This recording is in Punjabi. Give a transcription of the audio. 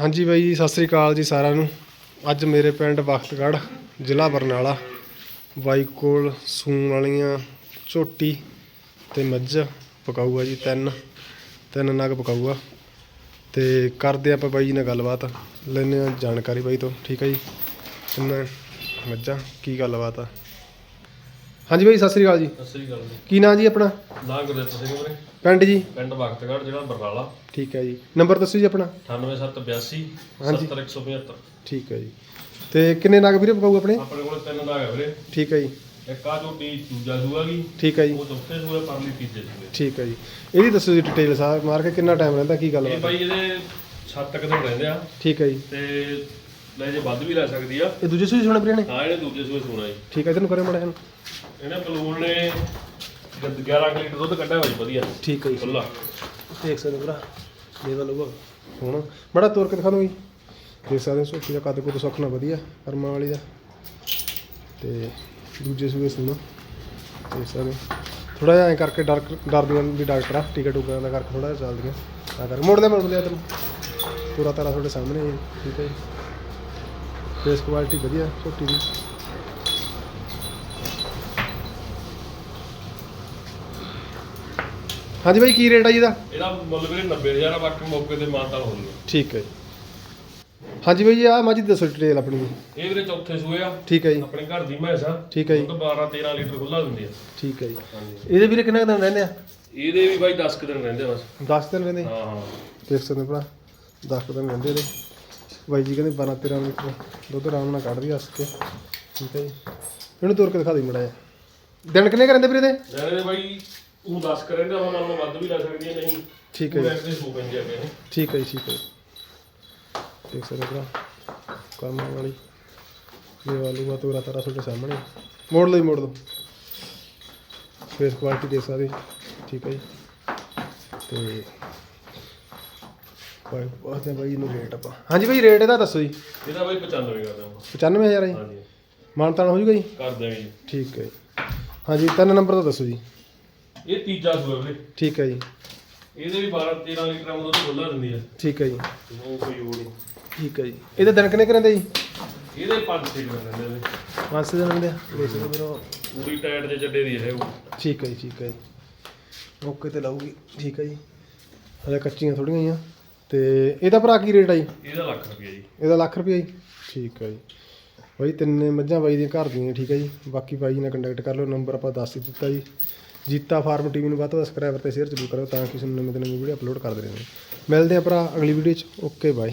ਹਾਂਜੀ ਬਾਈ ਜੀ, ਸਤਿ ਸ੍ਰੀ ਅਕਾਲ ਜੀ ਸਾਰਿਆਂ ਨੂੰ। ਅੱਜ ਮੇਰੇ ਪਿੰਡ ਬਖਤਗੜ੍ਹ ਜ਼ਿਲ੍ਹਾ ਬਰਨਾਲਾ। ਬਾਈ ਕੋਲ ਸੂਣ ਵਾਲੀਆਂ ਝੋਟੀ ਤੇ ਮੱਝ ਪਕਾਊਗਾ ਜੀ, ਤਿੰਨ। ਤਿੰਨ ਨਗ ਪਕਾਊਗਾ। ਤੇ ਕਰਦੇ ਆਪਾਂ ਬਾਈ ਜੀ ਨਾਲ ਗੱਲਬਾਤ। ਲੈਂਦੇ ਆ ਜਾਣਕਾਰੀ ਬਾਈ ਤੋਂ। ਠੀਕ ਹੈ ਜੀ? ਤਿੰਨ ਮੱਝਾਂ? ਕੀ ਗੱਲਬਾਤ ਆ? ਹਾਂਜੀ ਬਾਈ ਸਤਿ ਸ੍ਰੀ ਅਕਾਲ ਜੀ। ਸਤਿ ਸ੍ਰੀ ਅਕਾਲ ਜੀ। ਕੀ ਨਾਂ ਜੀ ਆਪਣਾ? ਨਾਂ ਗੁਰਦਿੱਤ ਸਿੰਘ ਵੀਰੇ? ਪਿੰਡ ਜੀ? ਪਿੰਡ ਭਗਤਗੜ੍ਹ ਜ਼ਿਲ੍ਹਾ ਬਰਨਾਲਾ। ਠੀਕ ਹੈ ਜੀ। ਨੰਬਰ ਦੱਸੋ ਜੀ ਆਪਣਾ। 98782 ਹਾਂਜੀ। 70175 ਠੀਕ ਹੈ ਜੀ। ਤੇ ਕਿੰਨੇ ਨਗ ਵੀਰੇ ਪਕਾਊ ਆਪਣੇ? ਆਪਣੇ ਕੋਲ ਤਿੰਨ ਨਾਗ ਹੈ ਵੀਰੇ। ਠੀਕ ਹੈ ਜੀ। ਇੱਕ ਆ ਝੋਟੀ ਦੂਜਾ ਸੂਆ ਗਈ ਠੀਕ ਹੈ ਜੀ। ਉਹ ਚੌਥੇ ਸੂਏ ਪਰਲੀ ਤੀਜੇ ਸੂਏ। ਠੀਕ ਹੈ ਜੀ। ਇਹਦੀ ਦੱਸੋ ਜੀ ਡਿਟੇਲ ਸਾਹਿਬ ਮਾਰ ਕੇ ਕਿੰਨਾ ਟਾਈਮ ਰਹਿੰਦਾ ਕੀ ਗੱਲ ਇਹ ਬਾਤ ਬਾਈ ਇਹਦੇ 7 ਤੱਕ ਦਿਨ ਰਹਿੰਦੇ ਆ। ਠੀਕ ਹੈ ਜੀ। ਤੇ ਲੈ ਜੇ ਵੱਧ ਵੀ ਲੈ ਸਕਦੀ ਆ। ਇਹ ਦੂਜੇ ਸੂਈ ਸੁਣਾ ਵੀਰੇ ਨੇ ਹਾਂ ਇਹਨੇ ਦੂਜੇ ਸੂਏ ਸੂਣਾ ਜੀ। ਠੀਕ ਹੈ ਤੈਨੂੰ ਕਰੇ ਮੜਾ ਇਹਨੂੰ। ਇਹਨੇ ਬਲੂਨ ਨੇ ਜਦ 11 ਕੁ ਲੀਟਰ ਦੁੱਧ ਕੱਢਿਆ ਹੋਇਆ ਜੀ ਵਧੀਆ। ਠੀਕ ਹੈ ਜੀ। ਖੁੱਲਾ ਦੇਖ ਸਕਦੇ ਹੋ ਭਰਾ ਦੇਵਾ ਲੂਗਾ ਹੁਣ ਬੜਾ ਤੋਰ ਕੇ ਦਿਖਾ ਦੂੰ ਜੀ। ਦੇਖ ਸਕਦੇ ਹੋ ਸੋਟੀ ਦਾ ਕੱਦ ਕੁੱਦ ਸੁੱਖਣਾ ਵਧੀਆ ਕਰਮਾਂ ਵਾਲੀ ਦਾ। ਤੇ ਦੂਜੇ ਸੂਏ ਸੁਣਾ। ਦੇਖ ਸਕਦੇ ਥੋੜਾ ਜਿਹਾ ਐਂ ਕਰਕੇ ਡਰ ਡਰਦੀਆਂ ਵੀ ਡਾਕਟਰ ਆ ਟਿਕਟ ਉਗਾਂ ਦਾ ਕਰਕੇ ਥੋੜਾ ਜਿਹਾ ਚੱਲਦੀਆਂ। ਤਾਂ ਕਰ ਮੁੜਦੇ ਮੁੜਦੇ ਆ ਤੈਨੂੰ। ਪੂਰਾ ਤਾਰਾ ਤੁਹਾਡੇ ਸਾਹਮਣੇ ਹੀ ਠੀਕ ਹੈ ਜੀ। ਫੇਸ ਕੁਆਲਿਟੀ ਵਧੀਆ ਝੋਟੀ ਦੀ ਹਾਂਜੀ ਬਾਈ ਕੀ ਰੇਟ ਆ ਜੀ ਇਹਦਾ? ਇਹਦਾ ਮੁੱਲ ਵੀਰੇ 90000 ਆ ਬਾਕੀ ਮੌਕੇ ਤੇ ਮਾਨਤਾਨ ਹੋ ਜੂਗਾ। ਠੀਕ ਹੈ ਜੀ। ਹਾਂਜੀ ਬਾਈ ਜੀ ਆ ਮਾਜੀ ਦੱਸੋ ਡਿਟੇਲ ਆਪਣੀ ਜੀ। ਇਹ ਵੀਰੇ ਚੌਥੇ ਸੂਏ ਆ। ਠੀਕ ਹੈ ਜੀ। ਆਪਣੇ ਘਰ ਦੀ ਮੈਸ ਆ। ਠੀਕ ਹੈ ਜੀ। ਦੁੱਧ 12 13 ਲੀਟਰ ਖੁੱਲਾ ਦਿੰਦੀ ਆ। ਠੀਕ ਹੈ ਜੀ। ਇਹਦੇ ਵੀਰੇ ਕਿੰਨੇ ਕੁ ਦਿਨ ਰਹਿੰਦੇ ਆ? ਇਹਦੇ ਵੀ ਬਾਈ 10 ਕੁ ਦਿਨ ਰਹਿੰਦੇ ਬਸ। 10 ਦਿਨ ਰਹਿੰਦੇ ਹਾਂ ਹਾਂ। ਦੇਖ ਸਕਦੇ ਭਰਾ 10 ਕੁ ਦਿਨ ਰਹਿੰਦੇ ਇਹਦੇ। ਬਾਈ ਜੀ ਕਹਿੰਦੇ 12 13 ਲੀਟਰ ਦੁੱਧ ਆਰਾਮ ਨਾਲ ਕੱਢਦੀ ਹੱਸ ਕੇ। ਠੀਕ ਹੈ ਜੀ। ਇਹਨੂੰ ਤੋਰ ਕੇ ਦਿਖਾ ਦੇ ਮੜਾ ਦਿਨ ਕਿੰਨੇ ਕੁ ਰਹਿੰਦੇ ਵੀਰੇ ਇਹਦੇ? ਲੈਣੇ ਦੇ ਬਾਈ ਉਹ 10 ਕਰ ਰਹਿੰਦੇ ਆ ਮੰਨ ਲਓ ਵੱਧ ਵੀ ਲੈ ਸਕਦੀ ਹੈ ਨਹੀਂ। ਠੀਕ ਹੈ ਜੀ। ਉਹ ਦੇ ਸੂ ਪੈਂਦੇ ਆ ਪਏ ਠੀਕ ਹੈ ਜੀ ਠੀਕ ਹੈ ਜੀ। ਦੇਖ ਸਕਦੇ ਹੋ ਭਰਾ ਕੰਮ ਵਾਲੀ। ਇਹ ਵਾਲੂ ਬਾ ਤੋਰਾ ਤਾਰਾ ਤੁਹਾਡੇ ਸਾਹਮਣੇ। ਮੋੜ ਜੀ ਮੋੜ ਲਓ। ਫੇਸ ਕੁਆਲਿਟੀ ਸਕਦੇ ਹੋ, ਠੀਕ ਹੈ ਜੀ। ਤੇ ਬਾਈ ਬਹੁਤ ਬਾਈ ਇਹਨੂੰ ਰੇਟ ਆਪਾਂ। ਹਾਂਜੀ ਬਾਈ ਰੇਟ ਇਹਦਾ ਦੱਸੋ ਜੀ। ਇਹਦਾ ਬਾਈ 95 ਕਰਦੇ ਹਾਂ 95000 ਜੀ? ਹਾਂਜੀ। ਮਾਨਤਾਨ ਹੋ ਜੂਗਾ ਜੀ? ਕਰ ਦਿਆਂਗੇ ਜੀ। ਠੀਕ ਹੈ ਜੀ। ਹਾਂਜੀ ਤਿੰਨ ਨੰਬਰ ਦਾ ਦੱਸੋ ਜੀ। ਇਹ ਤੀਜਾ ਸੂਆ ਵੀਰੇ ਠੀਕ ਹੈ ਜੀ। ਇਹਦੇ ਵੀ 12 13 ਲੀਟਰ ਦੁੱਧ ਖੁੱਲਾ ਦਿੰਦੀ ਆ। ਠੀਕ ਹੈ ਜੀ। ਉਹ ਕੋਈ ਹੋਰ ਨਹੀਂ। ਠੀਕ ਹੈ ਜੀ। ਇਹਦੇ ਦਿਨ ਕਿੰਨੇ ਕੁ ਰਹਿੰਦੇ ਜੀ? ਇਹਦੇ 5 6 ਦਿਨ ਰਹਿੰਦੇ ਨੇ। ਪੰਜ ਦਿਨ ਰਹਿੰਦੇ ਆ? ਦੇਖ ਹੋ ਵੀਰੋ ਪੂਰੀ ਟਾਇਟ ਦੇ ਚੱਡੇ ਦੀ ਹੈ ਉਹ। ਠੀਕ ਹੈ ਜੀ ਠੀਕ ਹੈ ਜੀ। ਓਕੇ ਤੇ ਲਾਊਗੀ। ਠੀਕ ਹੈ ਜੀ। ਹਲੇ ਕੱਚੀਆਂ ਥੋੜੀਆਂ ਹੀ ਆ ਤੇ ਇਹਦਾ ਭਰਾ ਕੀ ਰੇਟ ਆ ਜੀ? ਇਹਦਾ ਲੱਖ ਰੁਪਏ ਜੀ। ਇਹਦਾ ਲੱਖ ਰੁਪਏ ਜੀ? ਠੀਕ ਹੈ ਜੀ। ਬਾਈ ਤਿੰਨੇ ਮੱਝਾਂ ਬਾਈ ਦੀਆਂ ਘਰ ਦੀਆਂ ਠੀਕ ਹੈ ਜੀ। ਬਾਕੀ ਬਾਈ ਜੀ ਨਾਲ ਕੰਟੈਕਟ ਕਰ ਲਓ ਨੰਬਰ ਆਪਾਂ ਦੱਸ ਹੀ ਦਿੱਤਾ ਜੀ। ਜੀਤਾ ਫਾਰਮ ਟੀਵੀ ਨੂੰ ਵੱਧ ਤੋਂ ਵੱਧ ਸਬਸਕ੍ਰਾਈਬਰ ਤੇ ਸ਼ੇਅਰ ਜ਼ਰੂਰ ਕਰੋ ਤਾਂ ਕਿ ਤੁਹਾਨੂੰ ਨਵੀਂ ਤੋਂ ਨਵੀਂ ਵੀਡੀਓ ਅਪਲੋਡ ਕਰਦੇ ਰਹਾਂਗੇ ਮਿਲਦੇ ਆ ਭਰਾ ਅਗਲੀ ਵੀਡੀਓ 'ਚ। Okay bye